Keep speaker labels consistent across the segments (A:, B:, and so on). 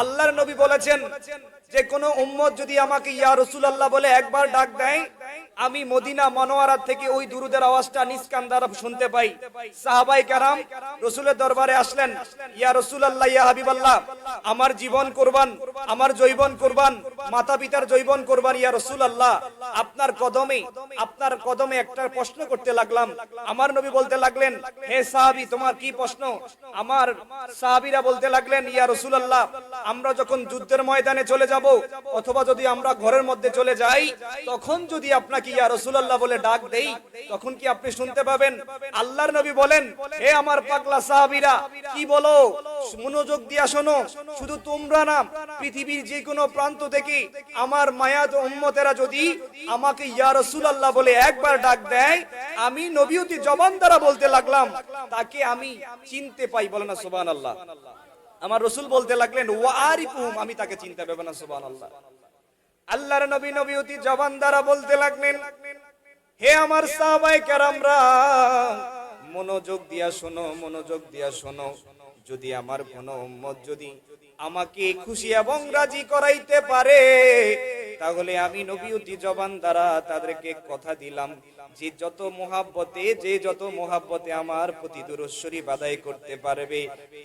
A: আল্লাহর নবী বলেছেন যে কোনো উম্মত যদি আমাকে ইয়া রসুল আল্লাহ বলে একবার ডাক দেয়, আমি মদিনা মনোয়ারা থেকে ওই দুরুদের আওয়াজটা নিষ্কান দ্বারা শুনতে পাই। সাহাবাই কারাম রসুলের দরবারে আসলেন, ইয়া রসুল আল্লাহ ইয়া হাবিব আল্লাহ আমার জীবন কোরবান, আমার জৈবন কোরবান মাতা পিতার জৈবন কোরবান, ইয়া রসুল আল্লাহ আপনার কদমে আপনার কদমে একটা প্রশ্ন করতে লাগলাম। আমার নবী বলতে লাগলেন, হে সাহাবি, তোমার কি প্রশ্ন? আমার সাহাবিরা বলতে লাগলেন, ইয়া রসুলাল্লাহ আমরা যখন যুদ্ধের ময়দানে চলে যাব, অথবা যদি আমরা ঘরের মধ্যে চলে যাই, তখন যদি আপনাকে ইয়া রসুলাল্লাহ বলে ডাক দেই, তখন কি আপনি শুনতে পাবেন? আল্লাহর নবী বলেন, হে আমার পাগলা সাহাবিরা, কি বলো? মনোযোগ দিয়া শোনো। শুধু তোমরা না, পৃথিবীর যে কোনো প্রান্ত থেকে আমার মায়াত উম্মতেরা যদি আমাকে ইয়া রসুলাল্লাহ বলে একবার ডাক দেয়, আমি নবীয়তি জবান দ্বারা বলতে লাগলাম। তাকে আমি চিনতে পাই বলে না সুবান আল্লাহ আমার রসুল বলতে লাগলেন ওয়ারিকুম আমি তাকে চিন্তা পাবো না সুবান আল্লাহ আল্লাহর নবী নবীয়তি জবান দ্বারা বলতে লাগলেন, হে আমার সাহাবাই কেরামরা, মনোযোগ দিয়া শোনো, মনোযোগ দিয়া শোনো। যদি আমার কোন উম্মত যদি আমাকে খুশি এবং রাজি করাইতে পারে তাহলে আমি নবীয়তি জবান দ্বারা তাদেরকে কথা দিলাম, যে যত মোহাব্বতে, যে যত মোহাব্বতে আমার প্রতি দুরস্বরী বাদাই করতে পারবে,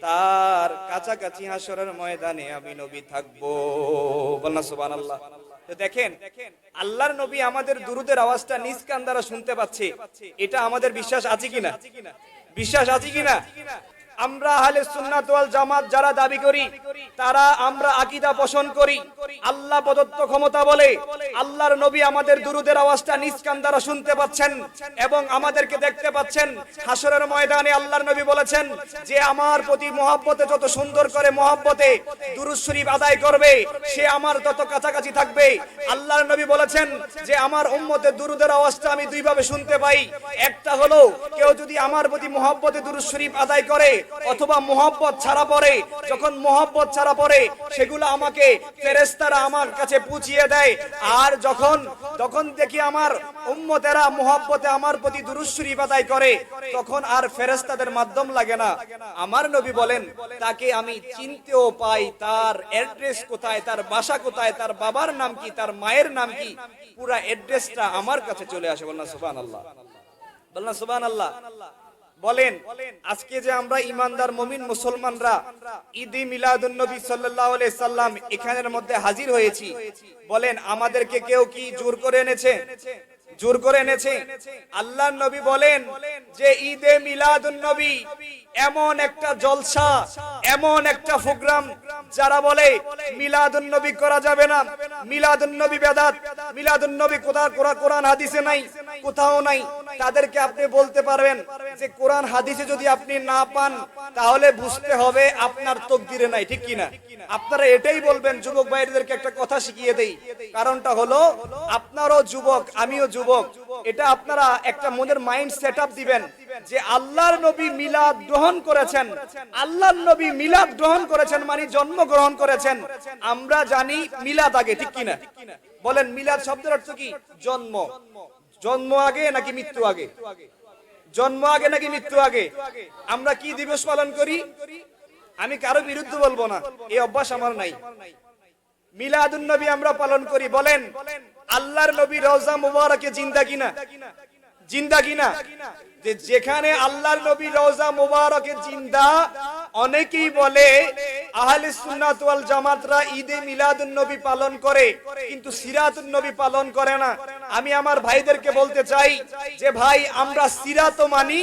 A: তার কাছাকাছি হাসরের ময়দানে আমি নবী থাকব। বলনা সুবহানাল্লাহ। তো দেখেন, আল্লাহর নবী আমাদের দুরুদের আওয়াজটা নিজ কান দ্বারা শুনতে পাচ্ছে। এটা আমাদের বিশ্বাস আছে কিনা? বিশ্বাস আছে কিনা? আমরা আহলে সুন্নাত জামাত যারা দাবি করি, তারা আমরা আকীদা পোষণ করি। আল্লাহ প্রদত্ত ক্ষমতা বলে, আল্লাহর নবী আমাদের দুরুদের আওয়াজটা নিজ কান দ্বারা শুনতে পাচ্ছেন এবং আমাদেরকে দেখতে পাচ্ছেন। হাসরের ময়দানে আল্লাহর নবী বলেছেন যে, আমার প্রতি মহাব্বতে যত সুন্দর করে মহাব্বতে দুরুদ শরীফ আদায় করবে, সে আমার তত কাছাকাছি থাকবে। আল্লাহর নবী বলেছেন যে, আমার উম্মতের দুরুদের আওয়াজটা আমি দুইভাবে শুনতে পাই। একটা হলো, কেউ যদি আমার প্রতি মহাব্বতে দুরুদ শরীফ আদায় করে অথবা মোহব্বত ছাড়া পড়ে যখন মোহব্বত ছাড়া পড়ে সেগুলো আমাকে ফেরেস্তারা আমার কাছে পুছিয়ে দেয়। আর যখন তখন দেখি আমার উম্মতেরা মোহব্বতে আমার প্রতি শরীফ আদায় করে, তখন আর ফেরেস্তাদের মাধ্যম লাগে না। আমার নবী বলেন, তাকে আমি চিনতেও পাই, তার অ্যাড্রেস কোথায়, তার বাসা কোথায়, তার বাবার নাম কি, তার মায়ের নাম কি? পুরা অ্যাড্রেসটা আমার কাছে চলে আসে। বলনা, সুবহানাল্লাহ। বলনা, সুবহানাল্লাহ। বলেন, আজকে যে আমরা ইমানদার মমিন মুসলমানরা ঈদে মিলাদুন নবী সাল্লাল্লাহু আলাইহি সাল্লাম এখানের মধ্যে হাজির হয়েছি, বলেন আমাদেরকে কেউ কি জোর করে এনেছে? জোর করে এনেছে? আল্লাহর নবী বলেন যে ঈদে মিলাদুন নবী এমন একটা জলসা, এমন একটা প্রোগ্রাম যারা বলে মিলাদুন নবী করা যাবে না মিলাদুন নবী বেদাত মিলাদুন নবী কোথাও কোরআন হাদিসে নাই, কোথাও নাই, তাদেরকে আপনি বলতে পারবেন যে কোরআন হাদিসে যদি আপনি না পান, তাহলে বুঝতে হবে আপনার তকদিরে নাই, ঠিক কিনা? আপনারা এটাই বলবেন, যুবক ভাইদেরকে একটা কথা শিখিয়ে দেই। কারণটা হলো, আপনারও যুবক, আমিও যুবক, এটা আপনারা একটা মনের মাইন্ড সেট দিবেন যে আল্লাহর নবী মিলাদ গ্রহণ করেছেন। আল্লাহর নবী মিলাদ গ্রহণ করেছেন মানে জন্ম গ্রহণ করেছেন। আমরা জানি মিলাদ আগে, ঠিক কিনা? বলেন, মিলাদ শব্দের অর্থ কি? জন্ম। জন্ম আগে নাকি মৃত্যু আগে? জন্ম আগে নাকি মৃত্যু আগে? আমরা কি দিবস পালন করি? আমি কারও বিরুদ্ধে বলব না। এই অভ্যাস আমার নাই। মিলাদুন নবী আমরা পালন করি। বলেন, আল্লাহর নবী রওজা মুবারকে জিন্দা কিনা? জিন্দা কিনা? যে যেখানে আল্লাহর নবী রওজা মুবারকে জিন্দা, অনেকেই বলে, আহলে সুন্নাত ওয়াল জামাতরা ঈদে মিলাদুন নবী পালন করে, কিন্তু সিরাতুন নবী পালন করে না। আমি আমার ভাইদেরকে বলতে চাই যে ভাই, আমরা সিরাত মানি,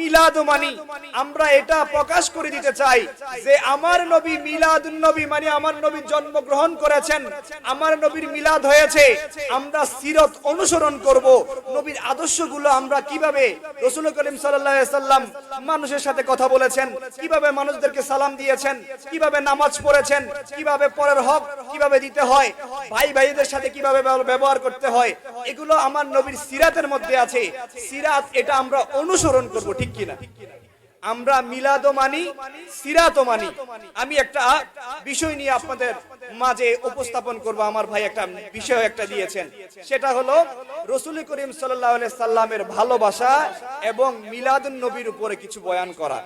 A: মিলাদ মানি। আমরা এটা প্রকাশ করে দিতে চাই যে আমার নবী মিলাদুন নবী মানে আমার নবী জন্মগ্রহণ করেছেন। আমার নবীর মিলাদ হয়েছে। আমরা সিরত অনুসরণ করব। নবীর আদর্শগুলো আমরা কীভাবে রসুল করিম সাল্লাম মানুষের সাথে কথা বলেছেন? কীভাবে মানুষদেরকে সালাম দিয়েছেন? কীভাবে নামাজ পড়েছেন? কীভাবে পরের হক কীভাবে দিতে হয়? ভাই ভাইদের সাথে কীভাবে ব্যবহার করতে হয়? এগুলো আমার নবীর সিরাতের মধ্যে আছে। সিরাত এটা আমরা অনুসরণ করব ঠিক কিনা? আমরা মিলাদও মানি, সিরাতও মানি। আমি একটা বিষয় নিয়ে আপনাদের মাঝে উপস্থাপন করব। আমার ভাই একটা বিষয় একটা দিয়েছেন। সেটা হলো, রসুল করিম সাল্লাহ সাল্লামের ভালোবাসা এবং মিলাদুন নবীর উপরে কিছু বয়ান করা।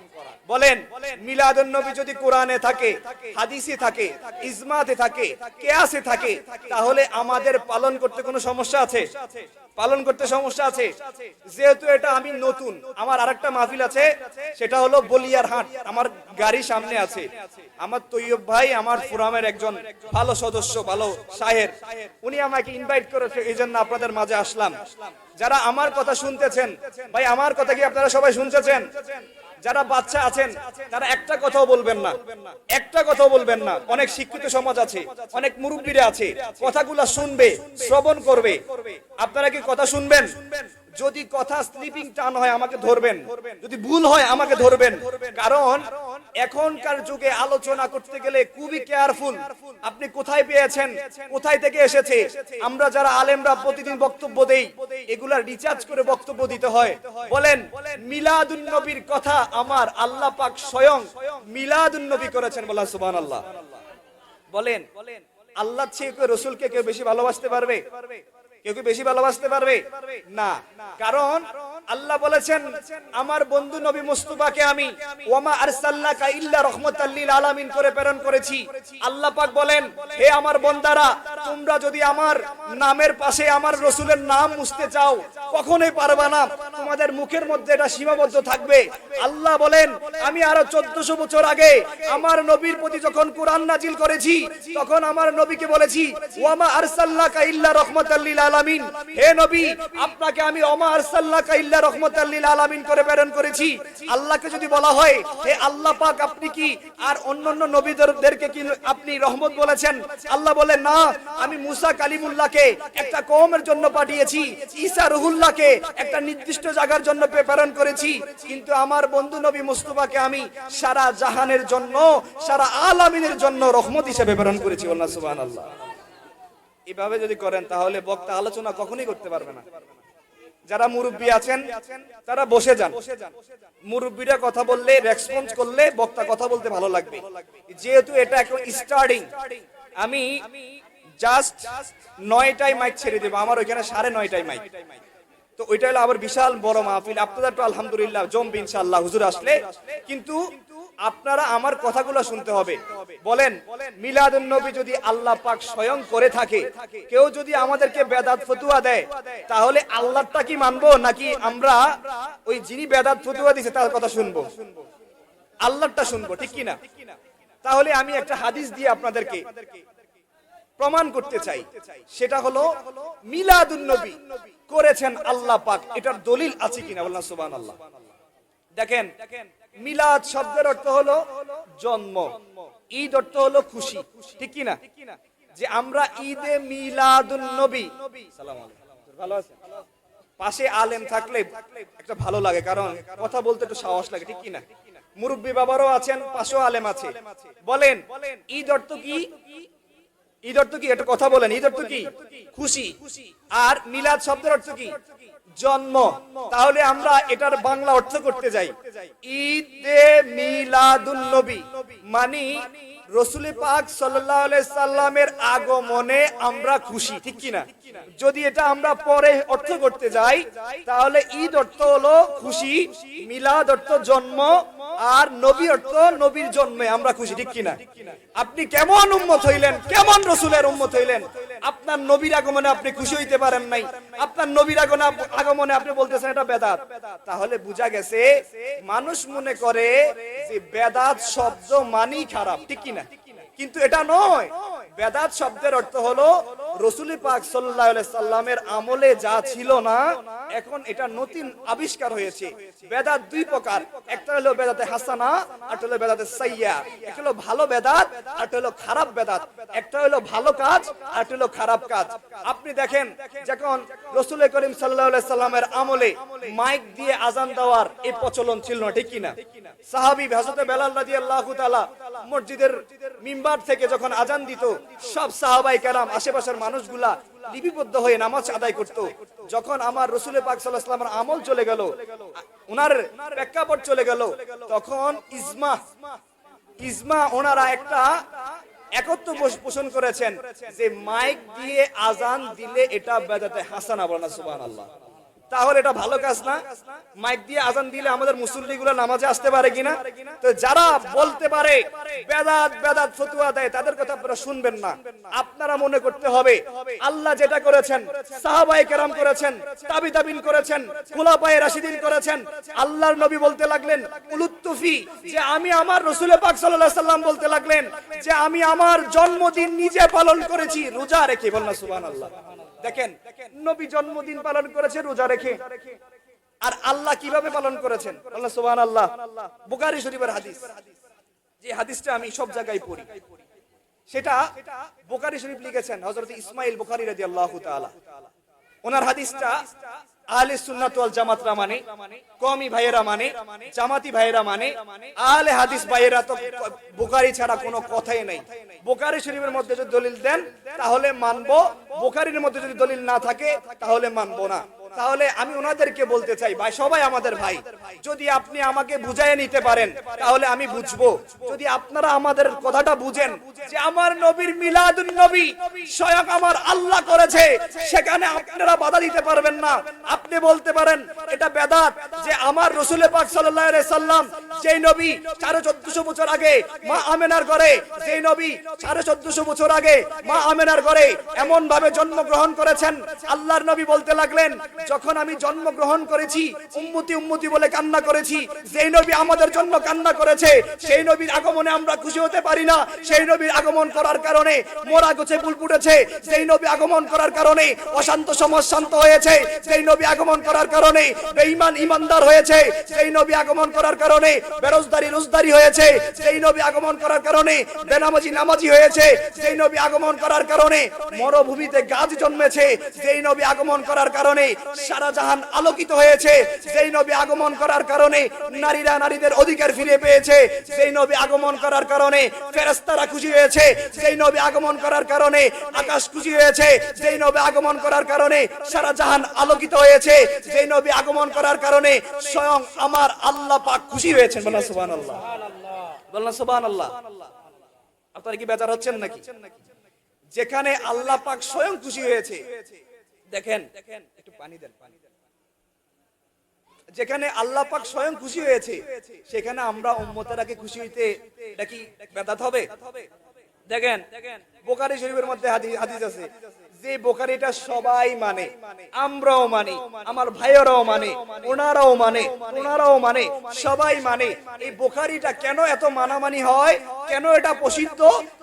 A: বলেন, মিলাদুন নবী যদি কোরআনে থাকে, হাদিসে থাকে, ইজমাতে থাকে, কেয়াসে থাকে, তাহলে আমাদের পালন করতে কোনো সমস্যা আছে? পালন করতে সমস্যা আছে। যেহেতু এটা আমি নতুন, আমার আরেকটা মাহফিল আছে, সেটা হলো বলিয়ার হাট, আমার গাড়ি সামনে আছে। আমার তৈয়ব ভাই আমার ফোরামের একজন ভালো সদস্য, ভালো সাহের, উনি আমাকে ইনভাইট করেছে এই জন্য আপনাদের মাঝে আসলাম। যারা আমার কথা শুনতেছেন, ভাই, আমার কথা কি আপনারা সবাই শুনতেছেন? যারা বাচ্চা আছেন, তারা একটা কথাও বলবেন না। একটা কথাও বলবেন না। অনেক শিক্ষিত সমাজ আছে, অনেক মুরব্বীরা আছে, কথাগুলা শুনবে, শ্রবণ করবে। আপনারা কি কথা শুনবেন? যদি কথা স্লিপিং টান হয়, আমাকে ধরবেন। যদি ভুল হয়, আমাকে ধরবেন। কারণ এখনকার যুগে আলোচনা করতে গেলে খুবই কেয়ারফুল আপনি কোথায় পেয়েছেন? কোথায় থেকে এসেছে? আমরা যারা আলেমরা প্রতিদিন বক্তব্য দেই এগুলা রিচার্জ করে বক্তব্য দিতে হয়। বলেন, মিলাদুন নবীর কথা আমার আল্লাহ পাক স্বয়ং মিলাদুন নবী করেছেন বলা সুবহানাল্লাহ। বলেন আল্লাহ চেয়ে রসুলকে কেউ বেশি ভালোবাসতে পারবে? কেউ কি বেশি ভালোবাসতে পারবে? না। কারণ আল্লাহ বলেছেন, আমার বন্ধু নবী মুস্তাফাকে আমি ওয়ামা আরসালনাকা ইল্লা রাহমাতাল আলামিন করে প্রেরণ করেছি। আল্লাহ পাক বলেন, হে আমার বন্দারা, তোমরা যদি আমার নামের পাশে আমার রসুলের নাম মুছতে চাও, কখনোই পারবা না। তোমাদের মুখের মধ্যে এটা সীমাবদ্ধ থাকবে। আল্লাহ বলেন, আমি আরও চোদ্দশো বছর আগে আমার নবীর প্রতি যখন কোরআন নাজিল করেছি, তখন আমার নবীকে বলেছি, ওয়ামা আরসাল্লাকা ইল্লা রাহমাতাল লিল আলামিন। হে নবী, আপনাকে আমি ওমা আরসাল্লাকা ইল্লা রাহমাতাল লিল আলামিন করে প্রেরণ করেছি। আল্লাহকে যদি বলা হয়, হে আল্লাহ পাক, আপনি কি? আর অন্যান্য নবীদেরকে কি আপনি রহমত বলেছেন। আল্লাহ বলেন, না, আমি মুসা কালিমুল্লাহকে একটা কওমের জন্য পাঠিয়েছি। ঈসা রুহুল্লাহকে একটা নির্দিষ্ট জায়গার জন্য প্রেরণ করেছি। কিন্তু আমার বন্ধু নবী মুস্তফাকে আমি সারা জাহানের জন্য, সারা আলামিনের জন্য রহমত হিসেবে প্রেরণ করেছি আল্লাহ সুবহানাল্লাহ। এভাবে যদি করেন, তাহলে বক্তা আলোচনা কখনোই করতে পারবে না। যারা মুরব্বী আছেন, তারা বসে যান। মুরব্বীরা কথা বললে রেসপন্স করলে বক্তা কথা বলতে ভালো লাগবে। যেহেতু এটা এখন স্টার্টিং আমি জাস্ট নয়টায় মাইক ছেড়ে দেবো। আমার ওইখানে সাড়ে নয়টায় মাইক তো ওইটা হলো আবার বিশাল বড় মাহফিল। আপনাদের তো আলহামদুলিল্লাহ, জমবে ইনশাআল্লাহ, হুজুর আসলে। কিন্তু আপনারা আমার কথাগুলো শুনতে হবে। বলেন মিলাদুন নবী যদি আল্লাহ পাক স্বয়ং করে থাকে, কেউ যদি আমাদেরকে বেদাত ফতুয়া দেয়, তাহলে আল্লাহটা কি মানবো নাকি আমরা ওই যিনি বেদাত ফতুয়া দিছে তার কথা শুনব? আল্লাহটা শুনব, ঠিক কি না তাহলে আমি একটা হাদিস দিয়ে আপনাদেরকে প্রমাণ করতে চাই। সেটা হলো মিলাদুন নবী করেছেন আল্লাহ পাক। এটার দলিল আছে কিনা বললাম, সুবহানাল্লাহ। দেখেন মিলাদ শব্দের অর্থ হলো জন্ম। ঈদ অর্থ হলো খুশি। ঠিক কি না যে আমরা ঈদে মিলাদুন নবী। ভালো আছেন? পাশে আলেম থাকলে একটা ভালো লাগে, কারণ কথা বলতে একটু সাহস লাগে, ঠিক কি না মুরব্বী বাবারও আছেন, পাশেও আলেম আছে। বলেন, ঈদ অর্থ কি? ঈদ অর্থ কি? একটা কথা বলেন। ঈদ অর্থ কি? খুশি। আর মিলাদ শব্দের অর্থ কি? জন্ম। তাহলে আমরা এটার বাংলা অর্থ করতে যাই। ঈদে মিলাদুন নবী মানে রসুল পাক সাল্লামের আগমনে আমরা খুশি, ঠিক কি না যদি এটা আমরা পরে অর্থ করতে যাই, তাহলে ঈদ অর্থ হলো খুশি, মিলাদ অর্থ জন্ম আর নবী অর্থ নবীর জন্মে আমরা খুশি, ঠিক কিনা? আপনি কেমন উম্মত হইলেন? কেমন রসুলের উম্মত হইলেন? আপনার নবীর আগমনে আপনি খুশি হইতে পারেন নাই। আপনার নবীর আগমনে আগমনে আপনি বলতেছেন এটা বেদাত। তাহলে বুঝা গেছে, মানুষ মনে করে যে বেদাত শব্দ মানেই খারাপ, ঠিক কিনা? কিন্তু এটা নয়। বেদাত শব্দের অর্থ হলো রসুল পাক আলাইহি সাল্লামের আমলে যা ছিল না, এখন এটা নতুন আবিষ্কার হয়েছে। বেদাত দুই প্রকার। একটা হলো বেদাতে হাসানা আর হলো বেদাতে সাইয়া একটা হলো ভালো বেদাত আর হলো খারাপ বেদাত। একটা হলো ভালো কাজ আর হলো খারাপ কাজ। আপনি দেখেন, যখন রসুল করিম আলাইহি সাল্লামের আমলে মাইক দিয়ে আজান দেওয়ার এই প্রচলন ছিল না, ঠিক কিনা? সাহাবী হযরত বেলাল রাদিয়াল্লাহু তাআলা মসজিদের মিম্বার থেকে যখন আজান দিত, সব সাহাবাই কারাম, আশেপাশের মানুষগুলা লিপিবদ্ধ হয়ে নামাজ আদায় করত। যখন আমার রসুল পাক সাল্লামের আমল চলে গেল ওনার প্রেক্ষাপট চলে গেল, তখন ইজমা ইজমা ওনারা একটা একত্র পোষ- পোষণ করেছেন যে মাইক দিয়ে আজান দিলে এটা বেদাতে হাসানা বলে সুবান আল্লাহ তাহলে এটা ভালো কাজ না। মাইক দিয়ে আজান দিলে আমাদের মুসল্লিগুলো নামাজে আসতে পারে কিনা? তো যারা বলতে পারে, বেদাত বেদাত ফতুয়া দেয়, তাদের কথা আপনারা শুনবেন না। আপনারা মনে করতে হবে, আল্লাহ যেটা করেছেন সাহাবাই কেরাম করেছেন তাবি তাবিন করেছেন খোলাপায়ে রাশিদিন করেছেন, আল্লাহর নবী বলতে লাগলেন, উলুত্তুফি, যে আমি আমার রসুলের পাক সাল্লাল্লাহু সাল্লাম বলতে লাগলেন, যে আমি আমার জন্মদিন নিজে পালন করেছি, রোজা রেখে বল না সুবহানাল্লাহ। দেখেন, নবী জন্মদিন পালন করেছে, রোজা রেখে। আর আল্লাহ কীভাবে পালন করেছেন? আল্লাহ সুবহান আল্লাহ বুখারী শরীফের হাদিস। যে হাদিসটা আমি সব জায়গায় পড়ি। সেটা বুখারী শরীফ লিখেছেন হযরত ইসমাইল বুখারী রাদিয়াল্লাহু তাআলা। ওনার হাদিসটা আহলে সুন্নাত ওয়াল জামাতরা মানে কমি ভাইয়েরা মানে জামাতি ভাইয়েরা মানে আলে হাদিস ভাইয়েরা তো বুখারী ছাড়া কোনো কথাই নাই। বুখারী শরীফের মধ্যে যদি দলিল দেন, তাহলে মানবো। বুখারীর মধ্যে যদি দলিল না থাকে, তাহলে মানবো না। তাহলে আমি ওনাদেরকে বলতে চাই, ভাই, সবাই আমাদের ভাই। যদি আপনি আমাকে বুঝাই নিতে পারেন, তাহলে আমি বুঝব। যদি আপনারা আমাদের কথাটা বুঝেন যে আমার নবীর মিলাদুন নবী স্বয়ং আমার আল্লাহ করেছে, সেখানে আপনারা বাধা দিতে পারবেন না। আপনি বলতে পারেন, এটা বেদাত যে আমার রসুলের পাক সাল্লাম যেই নবী সাড়ে চোদ্দশো বছর আগে মা আমেনার ঘরে, যেই নবী সাড়ে চোদ্দশো বছর আগে মা আমেনার ঘরে এমন ভাবে জন্মগ্রহণ করেছেন, আল্লাহর নবী বলতে লাগলেন, যখন আমি জন্মগ্রহণ করেছি, উম্মতি উম্মতি বলে কান্না করেছি, যেই নবী আমাদের জন্য কান্না করেছে, সেই নবীর আগমনে আমরা খুশি হতে পারি না। সেই নবীর আগমন করার কারণে মোরা গোছে ফুটেছে, যেই নবী আগমন করার কারণে অশান্ত সমাজ শান্ত হয়েছে সেই নবী আগমন করার কারণে বেঈমান ইমানদার হয়েছে যেই নবী আগমন করার কারণে বেরোজদারি রোজদারি হয়েছে যেই নবী আগমন করার কারণে বেনামাজি নামাজি হয়েছে যেই নবী আগমন করার কারণে মরুভূমিতে গাছ জন্মেছে যেই নবী আগমন করার কারণে সারা জাহান আলোকিত হয়েছে যেই নবী আগমন করার কারণে নারীরা নারীদের অধিকার ফিরে পেয়েছে যেই নবী আগমন করার কারণে ফেরেশতারা খুশি হয়েছে যেই নবী আগমন করার কারণে আকাশ খুশি হয়েছে, সেই নবী আগমন করার কারণে সারা জাহান আলোকিত হয়েছে। যেই নবী আগমন করার কারণে স্বয়ং আমার আল্লাহ পাক খুশি হয়েছেন। বলা সুবহানাল্লাহ। বলনা সুবহানাল্লাহ। আপনারা কি বেজার হচ্ছেন নাকি? যেখানে আল্লাহ পাক স্বয়ং খুশি হয়েছে। দেখেন, একটু পানি দেন পানি দেন। যেখানে আল্লাহ পাক স্বয়ং খুশি হয়েছে, সেখানে আমরা উম্মতের আগে খুশি হইতে এটা কি বেদাত হবে? দেখেন, বোকারি শরীফের মধ্যে হাদি- হাদিস আছে যে বোকারিটা সবাই মানে। আমরাও মানে আমার ভাইয়েরাও মানে ওনারাও মানে ওনারাও মানে সবাই মানে। এই বোকারিটা কেন এত মানামানি হয়? কেন এটা প্রসিদ্ধ?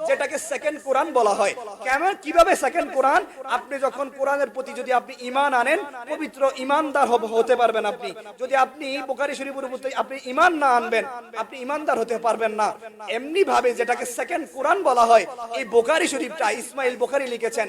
A: যেটাকে সেকেন্ড কোরআন বলা হয়। কেমন কীভাবে সেকেন্ড কোরআন আপনি যখন কোরআনের প্রতি যদি আপনি ইমান আনেন, পবিত্র ইমানদার হতে পারবেন আপনি। যদি আপনি বোকারি শরীফের প্রতি আপনি ইমান না আনবেন, আপনি ইমানদার হতে পারবেন না। এমনি ভাবে যেটাকে সেকেন্ড কোরআন বলা হয়, এই বোকারি শরীফটা ইসমাইল বোকারি লিখেছেন।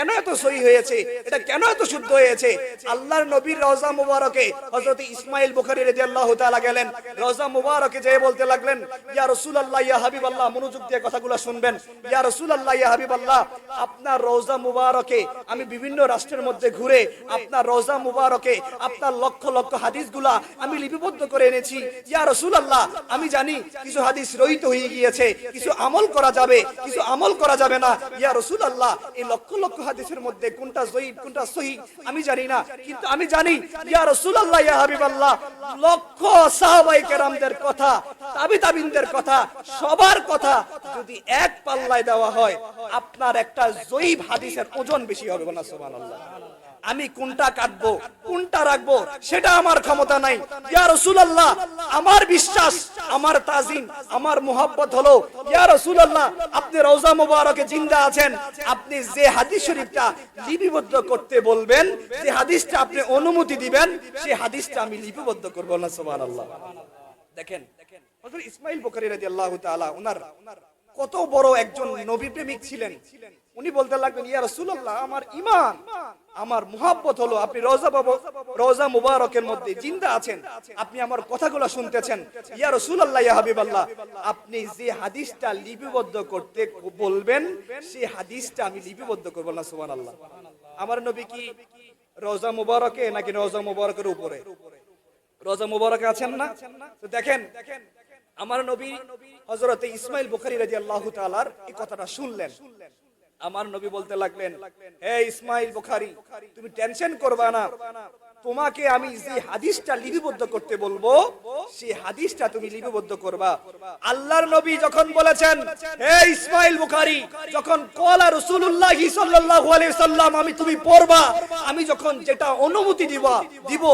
A: কেন এত সহি হয়েছে? এটা কেন এত শুদ্ধ হয়েছে? আল্লাহর নবীর রওজা মুবারকে হযরত ইসমাইল বুখারী রাদিয়াল্লাহু তাআলা গেলেন। রওজা মুবারকে যেয়ে বলতে লাগলেন, ইয়া রাসূলুল্লাহ, ইয়া হাবিবাল্লাহ। মনোযোগ দিয়ে কথাগুলো শুনবেন। ইয়া রাসূলুল্লাহ, ইয়া হাবিবাল্লাহ, আপনার রওজা মুবারকে আমি বিভিন্ন রাষ্ট্রের মধ্যে ঘুরে আপনার রওজা মুবারকে, আপনার লক্ষ লক্ষ হাদিসগুলা আমি লিপিবদ্ধ করে এনেছি। ইয়া রাসূলুল্লাহ, আমি জানি কিছু হাদিস রহিত হয়ে গিয়েছে, কিছু আমল করা যাবে, কিছু আমল করা যাবে না। ইয়া রাসূলুল্লাহ, এই লক্ষ লক্ষ হাদিসের মধ্যে কোনটা জয়ীব কোনটা সহি, আমি জানি না, কিন্তু আমি জানি, ইয়া রাসূলুল্লাহ, ইয়া হাবিবাল্লাহ, লক্ষ সাহাবাই কেরামদের কথা তাবি তাবিনদের কথা, সবার কথা, যদি এক পাল্লায় দেওয়া হয়, আপনার একটা জয়ীব হাদিসের ওজন বেশি হবে বলা সুবহানাল্লাহ। আমি কোনটা কাটবো? কোনটা রাখব? সেটা আমার ক্ষমতা নাই। ইয়া রাসূলুল্লাহ, আমার বিশ্বাস, আমার তাজিম, আমার মোহাব্বত হলো, ইয়া রাসূলুল্লাহ, আপনি রওজা মুবারকে জিন্দা আছেন, আপনি যে হাদিস শরীফটা লিপিবদ্ধ করতে বলবেন, যে হাদিসটা আপনি অনুমতি দিবেন সেই হাদিসটা আমি লিপিবদ্ধ করব না, সুবহানাল্লাহ। দেখেন ইসমাইল বুখারী রাদিয়াল্লাহু তাআলা ওনার কত বড় একজন নবী প্রেমিক ছিলেন। উনি বলতে লাগলেন, ইয়া রাসূলুল্লাহ, আমার ঈমান, আমার মুহাব্বত হলো আপনি রওজা বাবু রওজা মুবারকের মধ্যে জিন্দা আছেন, আপনি আমার কথাগুলো শুনতেছেন। ইয়া রাসূলুল্লাহ, ইয়া হাবিবাল্লাহ, আপনি যে হাদিসটা লিপিবদ্ধ করতে বলবেন, সেই হাদিসটা আমি লিপিবদ্ধ করব না, সুবহানাল্লাহ। আমার নবী কি রওজা মুবারকে নাকি রওজা মুবারকের উপরে? রোজা মুবারক আছেন না? তো দেখেন, আমার নবী হজরতে ইসমাইল বুখারি রাজি আল্লাহ তালার এই কথাটা শুনলেন। আমার নবী বলতে লাগলেন হে ইসমাইল বুখারি তুমি টেনশন করবা না। তোমাকে আমি যে হাদিসটা লিপিবদ্ধ করতে বলব, সেই হাদিসটা তুমি লিপিবদ্ধ করবা। আল্লাহর নবী যখন বলেছেন, হে ইসমাইল বুখারি, যখন কলা রাসূলুল্লাহ সাল্লাল্লাহু আলাইহি সাল্লাম, আমি তুমি পড়বা, আমি যখন যেটা অনুমতি দিবা, দিব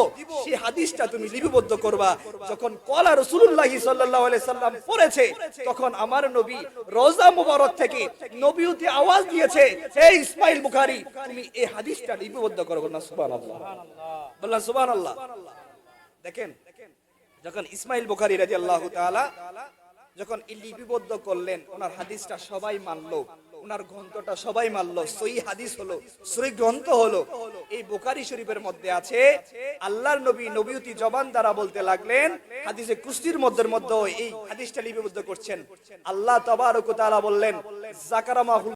A: সেই হাদিসটা তুমি লিপিবদ্ধ করবা। যখন কলা রাসূলুল্লাহ সাল্লাল্লাহু আলাইহি সাল্লাম পড়েছে, তখন আমার নবী রোজা মুবারক থেকে নবীয়তি আওয়াজ দিয়েছে, হে ইসমাইল বুখারি, তুমি এই হাদিসটা লিপিবদ্ধ করো না, সুবহানাল্লাহ। বললাম সুবহানাল্লাহ। দেখেন, যখন ইসমাইল বুখারী রাদিয়াল্লাহু তাআলা যখন লিপিবদ্ধ করলেন, ওনার হাদিসটা সবাই মানলো, ওনার গ্রন্থটা সবাই মানলো সই হাদিস হলো সই গ্রন্থ হলো। এই বুখারী শরীফের মধ্যে আছে, আল্লাহর নবী নবীতি জবান দ্বারা বলতে লাগলেন, হাদিসে কুস্তির মধ্যে মধ্যে এই হাদিসটা লিপিবদ্ধ করছেন। আল্লাহ তাবারক তাআলা বললেন, জাকারামাহুল